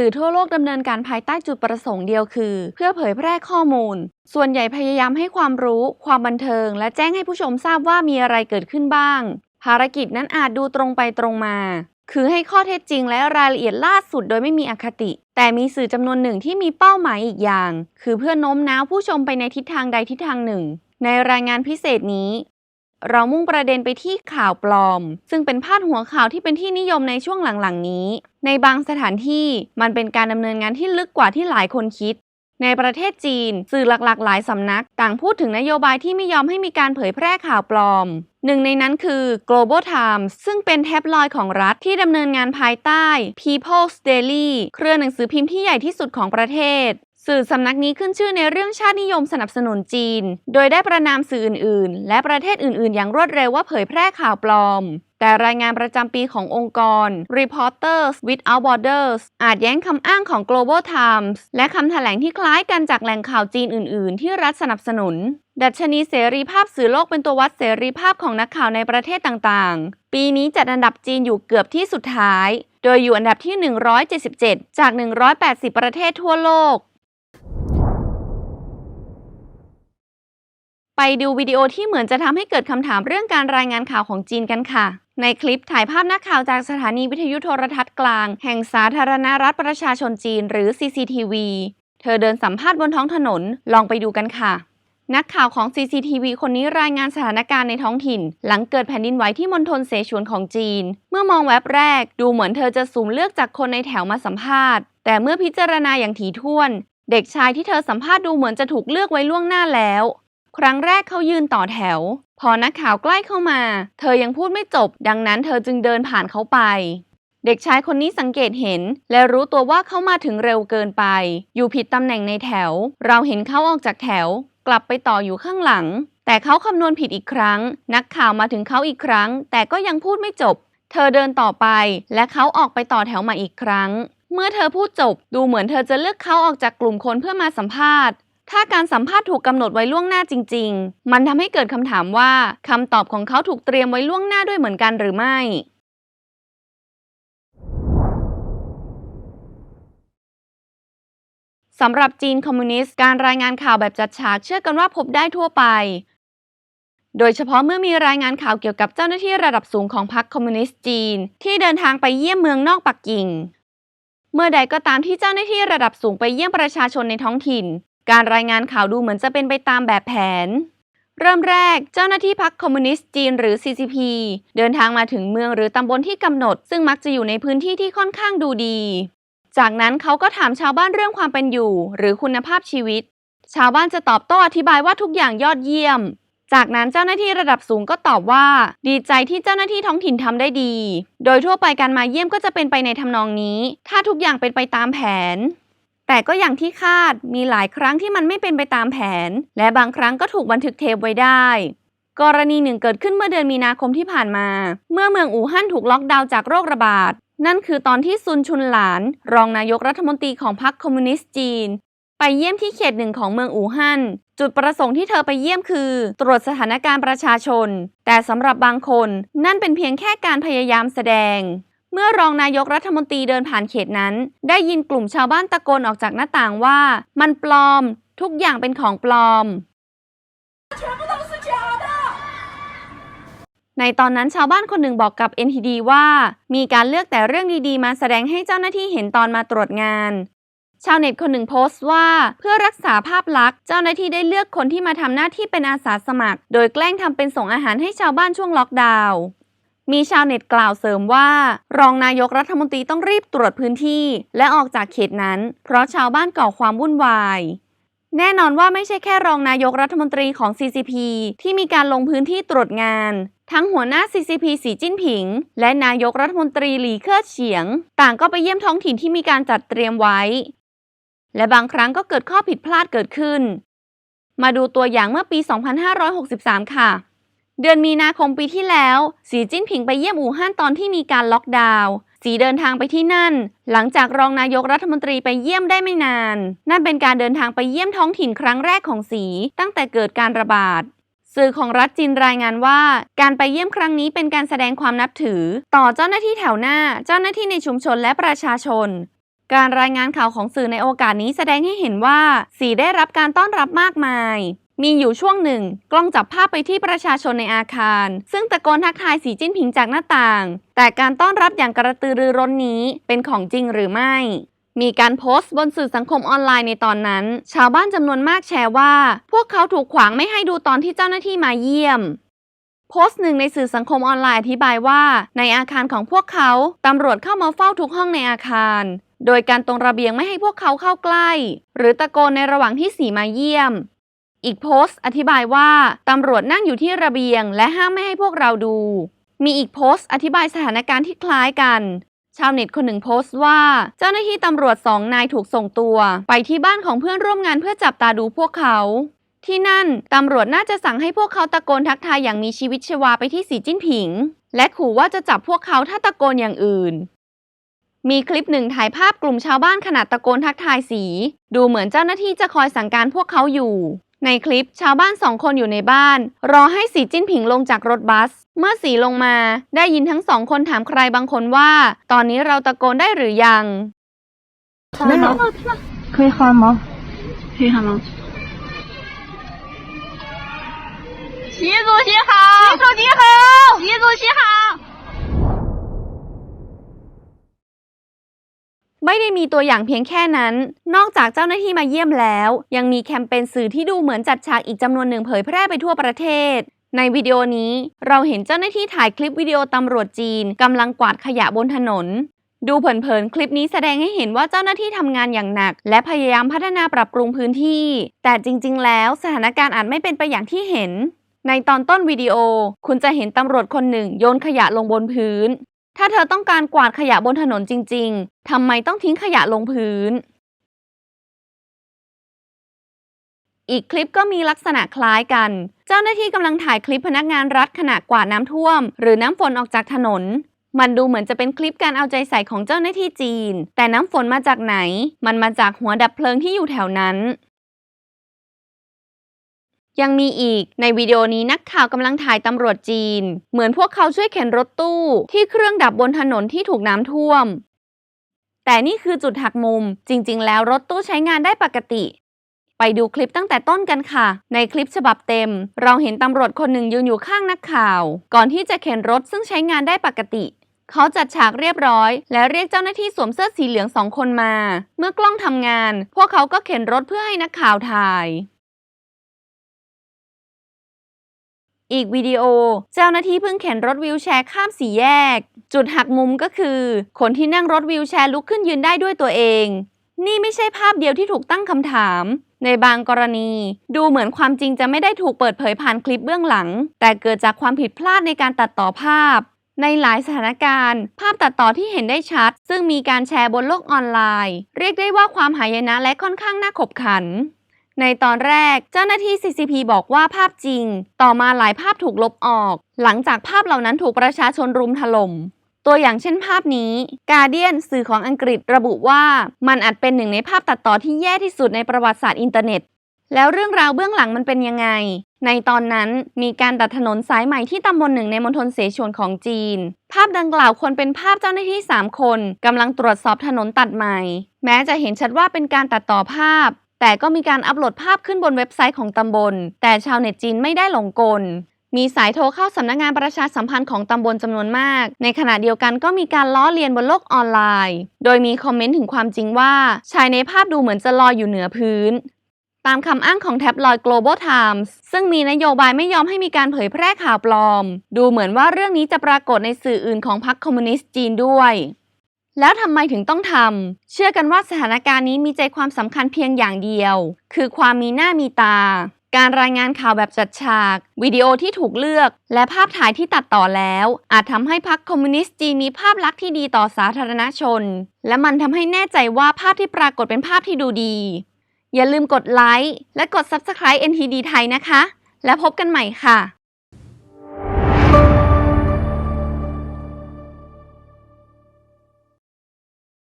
สื่อทั่วโลกดำเนินการภายใต้จุดประสงค์เดียวคือ เพื่อเผยแพร่ข้อมูล ส่วนใหญ่พยายามให้ความรู้ ความบันเทิง และแจ้งให้ผู้ชมทราบว่ามีอะไรเกิดขึ้นบ้าง ภารกิจนั้นอาจดูตรงไปตรงมา คือให้ข้อเท็จจริงและรายละเอียดล่าสุดโดยไม่มีอคติ แต่มีสื่อจำนวนหนึ่งที่มีเป้าหมายอีกอย่าง คือเพื่อโน้มน้าวผู้ชมไปในทิศทางใดทิศทางหนึ่ง ในรายงานพิเศษนี้ เรามุ่งประเด็นไปที่ข่าวปลอม ซึ่งเป็นพาดหัวข่าวที่เป็นที่นิยมในช่วงหลังๆนี้ ในบางสถานที่มันเป็นการดำเนินงานที่ลึกกว่าที่หลายคนคิด ในประเทศจีน สื่อหลักๆ หลายสำนัก ต่างพูดถึงนโยบายที่ไม่ยอมให้มีการเผยแพร่ข่าวปลอม หนึ่งในนั้นคือ Global Times ซึ่งเป็นแท็บลอยด์ของรัฐที่ดำเนินงานภายใต้ People's Daily เครือหนังสือพิมพ์ที่ใหญ่ที่สุดของประเทศ สื่อสำนักนี้ขึ้นชื่อในเรื่องชาตินิยมสนับสนุนจีน โดยได้ประนามสื่ออื่น ๆ และประเทศอื่น ๆ อย่างรวดเร็วว่าเผยแพร่ข่าวปลอม แต่รายงานประจำปีขององค์กร Reporters Without Borders อาจแย้งคำอ้างของ Global Times และคำแถลงที่คล้ายกันจากแหล่งข่าวจีนอื่น ๆ ที่รัฐสนับสนุน ดัชนีเสรีภาพสื่อโลกเป็นตัววัดเสรีภาพของนักข่าวในประเทศต่าง ๆ ปีนี้จัดอันดับจีนอยู่เกือบที่สุดท้าย โดยอยู่อันดับที่ 177 จาก 180 ประเทศทั่วโลก ไปดูวิดีโอที่เหมือนจะทำให้เกิดคำถามเรื่องการรายงานข่าวของจีนกันค่ะ ในคลิปถ่ายภาพนักข่าวจากสถานีวิทยุโทรทัศน์กลาง แห่งสาธารณรัฐประชาชนจีนหรือ CCTV เธอเดินสัมภาษณ์บนท้องถนน ลองไปดูกันค่ะ นักข่าวของ CCTV คนนี้รายงานสถานการณ์ในท้องถิ่น หลังเกิดแผ่นดินไหวที่มณฑลเสฉวนของจีน เมื่อมองแว็บแรก ดูเหมือนเธอจะสุ่มเลือกจากคนในแถวมาสัมภาษณ์ แต่เมื่อพิจารณาอย่างถี่ถ้วน เด็กชายที่เธอสัมภาษณ์ดูเหมือนจะถูกเลือกไว้ล่วงหน้าแล้ว ครั้งแรกเขายืนต่อแถว พอนักข่าวใกล้เข้ามา เธอยังพูดไม่จบ ดังนั้นเธอจึงเดินผ่านเขาไป เด็กชายคนนี้สังเกตเห็น และรู้ตัวว่าเขามาถึงเร็วเกินไป อยู่ผิดตำแหน่งในแถว เราเห็นเขาออกจากแถว กลับไปต่ออยู่ข้างหลัง แต่เขาคำนวณผิดอีกครั้ง นักข่าวมาถึงเขาอีกครั้ง แต่ก็ยังพูดไม่จบ เธอเดินต่อไป และเขาออกไปต่อแถวมาอีกครั้งเมื่อเธอพูดจบดูเหมือนเธอจะเลือกเขาออกจากกลุ่มคนเพื่อมาสัมภาษณ์ ถ้าการสัมภาษณ์ถูกกำหนดไว้ล่วงหน้าจริง ๆ มันทำให้เกิดคำถามว่าคำตอบของเขาถูกเตรียมไว้ล่วงหน้าด้วยเหมือนกันหรือไม่ สำหรับจีนคอมมิวนิสต์การรายงานข่าวแบบจัดฉากเชื่อกันว่าพบได้ทั่วไป โดยเฉพาะเมื่อมีรายงานข่าวเกี่ยวกับเจ้าหน้าที่ระดับสูงของพรรคคอมมิวนิสต์จีน ที่เดินทางไปเยี่ยมเมืองนอกปักกิ่งเมื่อใดก็ตามที่เจ้าหน้าที่ระดับสูงไปเยี่ยมประชาชนในท้องถิ่น การรายงานข่าวดูเหมือนจะเป็นไปตามแบบแผน เริ่มแรกเจ้าหน้าที่พรรคคอมมิวนิสต์จีนหรือ CCP เดินทางมาถึงเมืองหรือตำบลที่กำหนด ซึ่งมักจะอยู่ในพื้นที่ที่ค่อนข้างดูดี จากนั้นเขาก็ถามชาวบ้านเรื่องความเป็นอยู่ หรือคุณภาพชีวิต ชาวบ้านจะตอบโต้อธิบายว่าทุกอย่างยอดเยี่ยม จากนั้นเจ้าหน้าที่ระดับสูงก็ตอบว่า ดีใจที่เจ้าหน้าที่ท้องถิ่นทำได้ดี โดยทั่วไปการมาเยี่ยมก็จะเป็นไปในทำนองนี้ ถ้าทุกอย่างเป็นไปตามแผน แต่ก็อย่างที่คาดมีหลายครั้งที่มันไม่เป็นไปตามแผน และบางครั้งก็ถูกบันทึกเทปไว้ได้ กรณีหนึ่งเกิดขึ้นเมื่อเดือนมีนาคมที่ผ่านมา เมื่อเมืองอู่ฮั่นถูกล็อกดาวน์จากโรคระบาด นั่นคือตอนที่ซุนชุนหลาน รองนายกรัฐมนตรีของพรรคคอมมิวนิสต์จีน ไปเยี่ยมที่เขตหนึ่งของเมืองอู่ฮั่นจุดประสงค์ที่เธอไปเยี่ยมคือ ตรวจสถานการณ์ประชาชน แต่สำหรับบางคน นั่นเป็นเพียงแค่การพยายามแสดง เมื่อรองนายกรัฐมนตรีเดินผ่านเขตนั้น ได้ยินกลุ่มชาวบ้านตะโกนออกจากหน้าต่างว่า มันปลอม ทุกอย่างเป็นของปลอม ในตอนนั้นชาวบ้านคนหนึ่งบอกกับ NTD ว่า มีการเลือกแต่เรื่องดีๆ มาแสดงให้เจ้าหน้าที่เห็นตอนมาตรวจงาน ชาวเน็ตคนหนึ่งโพสต์ว่า เพื่อรักษาภาพลักษณ์เจ้าหน้าที่ได้เลือกคนที่มาทำหน้าที่เป็นอาสาสมัคร โดยแกล้งทำเป็นส่งอาหารให้ชาวบ้านช่วงล็อกดาวน์ มีชาวเน็ตกล่าวเสริมว่า รองนายกรัฐมนตรีต้องรีบตรวจพื้นที่ และออกจากเขตนั้น เพราะชาวบ้านก่อความวุ่นวาย แน่นอนว่าไม่ใช่แค่รองนายกรัฐมนตรีของ CCP ที่มีการลงพื้นที่ตรวจงาน ทั้งหัวหน้า CCP สีจิ้นผิง และนายกรัฐมนตรีหลีเค่อเฉียง ต่างก็ไปเยี่ยมท้องถิ่นที่มีการจัดเตรียมไว้ และบางครั้งก็เกิดข้อผิดพลาดเกิดขึ้น มาดูตัวอย่างเมื่อปี 2563 ค่ะ เดือนมีนาคมปีที่แล้ว สีจิ้นผิงไปเยี่ยมอู่ฮั่นตอนที่มีการล็อกดาวน์สีเดินทางไปที่นั่น หลังจากรองนายกรัฐมนตรีไปเยี่ยมได้ไม่นาน นั่นเป็นการเดินทางไปเยี่ยมท้องถิ่นครั้งแรกของสีตั้งแต่เกิดการระบาด สื่อของรัฐจีนรายงานว่า การไปเยี่ยมครั้งนี้เป็นการแสดงความนับถือ ต่อเจ้าหน้าที่แถวหน้า เจ้าหน้าที่ในชุมชนและประชาชน การรายงานข่าวของสื่อในโอกาสนี้แสดงให้เห็นว่า สีได้รับการต้อนรับมากมาย มีอยู่ช่วงหนึ่ง กล้องจับภาพไปที่ประชาชนในอาคาร ซึ่งตะโกนทักทายสีจิ้นผิงจากหน้าต่าง แต่การต้อนรับอย่างกระตือรือร้นนี้เป็นของจริงหรือไม่ มีการโพสต์บนสื่อสังคมออนไลน์ในตอนนั้น ชาวบ้านจำนวนมากแชร์ว่า พวกเขาถูกขวางไม่ให้ดูตอนที่เจ้าหน้าที่มาเยี่ยมโพสต์หนึ่งในสื่อสังคมออนไลน์อธิบายว่า ในอาคารของพวกเขาตำรวจเข้ามาเฝ้าทุกห้องในอาคาร โดยการตรงระเบียงไม่ให้พวกเขาเข้าใกล้ หรือตะโกนในระหว่างที่สีมาเยี่ยม อีกโพสต์อธิบายว่าตำรวจนั่งอยู่ที่ระเบียง และห้ามไม่ให้พวกเราดู มีอีกโพสต์อธิบายสถานการณ์ที่คล้ายกัน ชาวเน็ตคนหนึ่งโพสต์ว่า เจ้าหน้าที่ตำรวจสองนายถูกส่งตัว ไปที่บ้านของเพื่อนร่วมงานเพื่อจับตาดูพวกเขา ที่นั่นตำรวจน่าจะสั่งให้พวกเขาตะโกนทักทายอย่างมีชีวิตชีวาไปที่สีจิ้นผิง และขู่ว่าจะจับพวกเขาถ้าตะโกนอย่างอื่นมีคลิปหนึ่งถ่ายภาพกลุ่มชาวบ้านขณะตะโกนทักทายสี ดูเหมือนเจ้าหน้าที่จะคอยสั่งการพวกเขาอยู่ ในคลิปชาวบ้านสองคนอยู่ในบ้าน รอให้สีจิ้นผิงลงจากรถบัส เมื่อสีลงมา ได้ยินทั้งสองคนถามใครบางคนว่า ตอนนี้เราตะโกนได้หรือยัง 没有，可以喊吗？可以喊吗？习主席好！习主 ไม่ได้มีตัวอย่างเพียงแค่นั้น นอกจากเจ้าหน้าที่มาเยี่ยมแล้ว ยังมีแคมเปญสื่อที่ดูเหมือนจัดฉากอีกจำนวนหนึ่งเผยแพร่ไปทั่วประเทศ ในวิดีโอนี้เราเห็นเจ้าหน้าที่ถ่ายคลิปวิดีโอตำรวจจีนกำลังกวาดขยะบนถนน ดูเผินๆ คลิปนี้แสดงให้เห็นว่าเจ้าหน้าที่ทำงานอย่างหนัก และพยายามพัฒนาปรับปรุงพื้นที่ แต่จริง ๆ แล้วสถานการณ์อาจไม่เป็นไปอย่างที่เห็นในตอนต้นวิดีโอ คุณจะเห็นตำรวจคนหนึ่งโยนขยะลงบนพื้น ถ้าเธอต้องการกวาดขยะบนถนนจริง ๆ ทำไมต้องทิ้งขยะลงพื้น อีกคลิปก็มีลักษณะคล้ายกัน เจ้าหน้าที่กำลังถ่ายคลิปพนักงานรัฐขณะกวาดน้ำท่วม หรือน้ำฝนออกจากถนน มันดูเหมือนจะเป็นคลิปการเอาใจใส่ของเจ้าหน้าที่จีน แต่น้ำฝนมาจากไหน มันมาจากหัวดับเพลิงที่อยู่แถวนั้น ยังมีอีก ในวิดีโอนี้นักข่าวกำลังถ่ายตำรวจจีน เหมือนพวกเขาช่วยเข็นรถตู้ ที่เครื่องดับบนถนนที่ถูกน้ำท่วม แต่นี่คือจุดหักมุม จริง ๆ แล้วรถตู้ใช้งานได้ปกติ ไปดูคลิปตั้งแต่ต้นกันค่ะ ในคลิปฉบับเต็ม เราเห็นตำรวจคนหนึ่งยืนอยู่ข้างนักข่าว ก่อนที่จะเข็นรถซึ่งใช้งานได้ปกติเขาจัดฉากเรียบร้อย และเรียกเจ้าหน้าที่สวมเสื้อสีเหลืองสองคนมา เมื่อกล้องทำงาน พวกเขาก็เข็นรถเพื่อให้นักข่าวถ่าย อีกวิดีโอ เจ้าหน้าที่เพิ่งเข็นรถวีลแชร์ข้ามสี่แยก จุดหักมุมก็คือ คนที่นั่งรถวีลแชร์ลุกขึ้นยืนได้ด้วยตัวเอง นี่ไม่ใช่ภาพเดียวที่ถูกตั้งคำถาม ในบางกรณี ดูเหมือนความจริงจะไม่ได้ถูกเปิดเผยผ่านคลิปเบื้องหลัง แต่เกิดจากความผิดพลาดในการตัดต่อภาพ ในหลายสถานการณ์ ภาพตัดต่อที่เห็นได้ชัด ซึ่งมีการแชร์บนโลกออนไลน์ เรียกได้ว่าความหายนะและค่อนข้างน่าขบขัน ในตอนแรกเจ้าหน้าที่ CCP บอกว่าภาพจริง ต่อมาหลายภาพถูกลบออก หลังจากภาพเหล่านั้นถูกประชาชนรุมถล่ม ตัวอย่างเช่นภาพนี้ Guardian สื่อของอังกฤษระบุว่ามันอาจเป็นหนึ่งในภาพตัดต่อที่แย่ที่สุดในประวัติศาสตร์อินเทอร์เน็ต แล้วเรื่องราวเบื้องหลังมันเป็นยังไง ในตอนนั้นมีการตัดถนนสายใหม่ที่ตำบลหนึ่งในมณฑลเสฉวนของจีน ภาพดังกล่าวควรเป็นภาพเจ้าหน้าที่ 3 คนกำลังตรวจสอบถนนตัดใหม่ แม้จะเห็นชัดว่าเป็นการตัดต่อภาพ แต่ก็มีการอัปโหลดภาพขึ้นบนเว็บไซต์ของตำบล แต่ชาวเน็ตจีนไม่ได้หลงกล มีสายโทรเข้าสำนักงานประชาสัมพันธ์ของตำบลจำนวนมาก ในขณะเดียวกันก็มีการล้อเลียนบนโลกออนไลน์ โดยมีคอมเมนต์ถึงความจริงว่า ชายในภาพดูเหมือนจะลอยอยู่เหนือพื้น ตามคำอ้างของแท็บลอย Global Times ซึ่งมีนโยบายไม่ยอมให้มีการเผยแพร่ข่าวปลอม ดูเหมือนว่าเรื่องนี้จะปรากฏในสื่ออื่นของพรรคคอมมิวนิสต์จีนด้วย แล้วทำไมถึงต้องทำ เชื่อกันว่าสถานการณ์นี้มีใจความสำคัญเพียงอย่างเดียว คือความมีหน้ามีตา การรายงานข่าวแบบจัดฉาก วิดีโอที่ถูกเลือก และภาพถ่ายที่ตัดต่อแล้ว อาจทำให้พรรคคอมมิวนิสต์จีนมีภาพลักษณ์ที่ดีต่อสาธารณชน และมันทำให้แน่ใจว่าภาพที่ปรากฏเป็นภาพที่ดูดี อย่าลืมกดไลค์และกด Subscribe NTD ไทยนะคะ แล้วพบกันใหม่ค่ะ